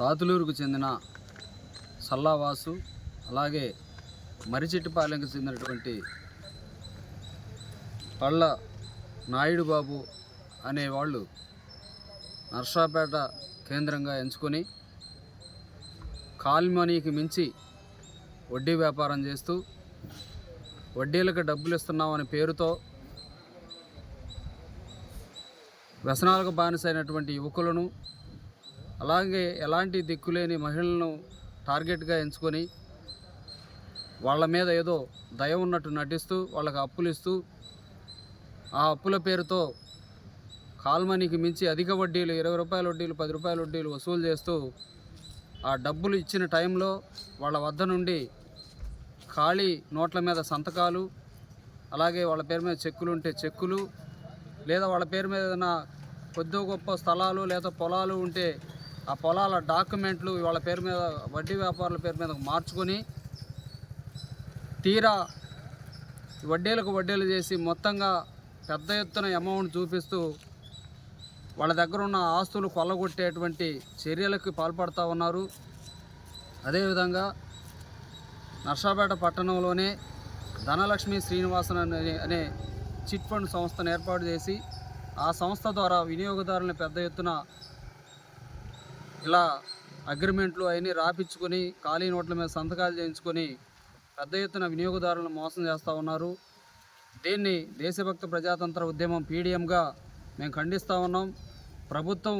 సాతులూరుకు చెందిన సల్లావాసు అలాగే మరిచెట్టిపాలెంకు చెందినటువంటి పళ్ళ నాయుడు బాబు అనేవాళ్ళు నర్సాపేట కేంద్రంగా ఎంచుకొని కాల్మనీకి మించి వడ్డీ వ్యాపారం చేస్తూ వడ్డీలకు డబ్బులు ఇస్తున్నామనే పేరుతో వ్యసనాలకు బానిసైనటువంటి యువకులను అలాగే ఎలాంటి దిక్కులేని మహిళలను టార్గెట్గా ఎంచుకొని వాళ్ళ మీద ఏదో దయ ఉన్నట్టు నటిస్తూ వాళ్ళకి అప్పులు ఇస్తూ ఆ అప్పుల పేరుతో కాల్మనీకి మించి అధిక వడ్డీలు ఇరవై రూపాయల వడ్డీలు పది రూపాయల వడ్డీలు వసూలు చేస్తూ ఆ డబ్బులు ఇచ్చిన టైంలో వాళ్ళ వద్ద నుండి ఖాళీ నోట్ల మీద సంతకాలు అలాగే వాళ్ళ పేరు మీద చెక్కులు ఉంటే చెక్కులు లేదా వాళ్ళ పేరు మీద ఏదైనా కొద్ది గొప్ప స్థలాలు లేదా పొలాలు ఉంటే ఆ పొలాల డాక్యుమెంట్లు వాళ్ళ పేరు మీద వడ్డీ వ్యాపారుల పేరు మీద మార్చుకొని తీరా వడ్డీలకు వడ్డీలు చేసి మొత్తంగా పెద్ద ఎత్తున అమౌంట్ చూపిస్తూ వాళ్ళ దగ్గర ఉన్న ఆస్తులు కొల్లగొట్టేటువంటి చర్యలకు పాల్పడుతూ ఉన్నారు. అదేవిధంగా నర్సాపేట పట్టణంలోనే ధనలక్ష్మి శ్రీనివాసన్ అనే అనే చిట్ ఫండ్ సంస్థను ఏర్పాటు చేసి ఆ సంస్థ ద్వారా వినియోగదారులను పెద్ద ఎత్తున ఇలా అగ్రిమెంట్లు అవన్నీ రాపించుకొని ఖాళీ నోట్ల మీద సంతకాలు చేయించుకొని పెద్ద ఎత్తున వినియోగదారులను మోసం చేస్తూ ఉన్నారు. దీన్ని దేశభక్త ప్రజాతంత్ర ఉద్యమం పీడిఎంగా మేము ఖండిస్తూ ఉన్నాం. ప్రభుత్వం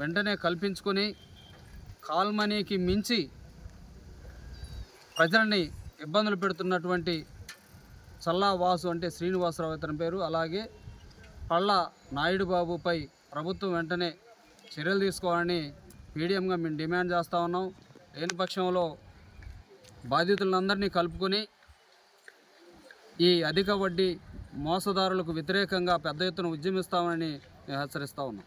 వెంటనే కల్పించుకొని కాల్మనీకి మించి ప్రజల్ని ఇబ్బందులు పెడుతున్నటువంటి చల్లా వాసు అంటే శ్రీనివాసరావు ఇతని పేరు. అలాగే పళ్ళ నాయుడు బాబుపై ప్రభుత్వం వెంటనే చర్యలు తీసుకోవాలని పీడిఎంగా మేము డిమాండ్ చేస్తూ ఉన్నాం. లేని పక్షంలో బాధితులందరినీ కలుపుకొని ఈ అధిక వడ్డీ మోసదారులకు వ్యతిరేకంగా పెద్ద ఎత్తున ఉద్యమిస్తామని హెచ్చరిస్తూ ఉన్నాం.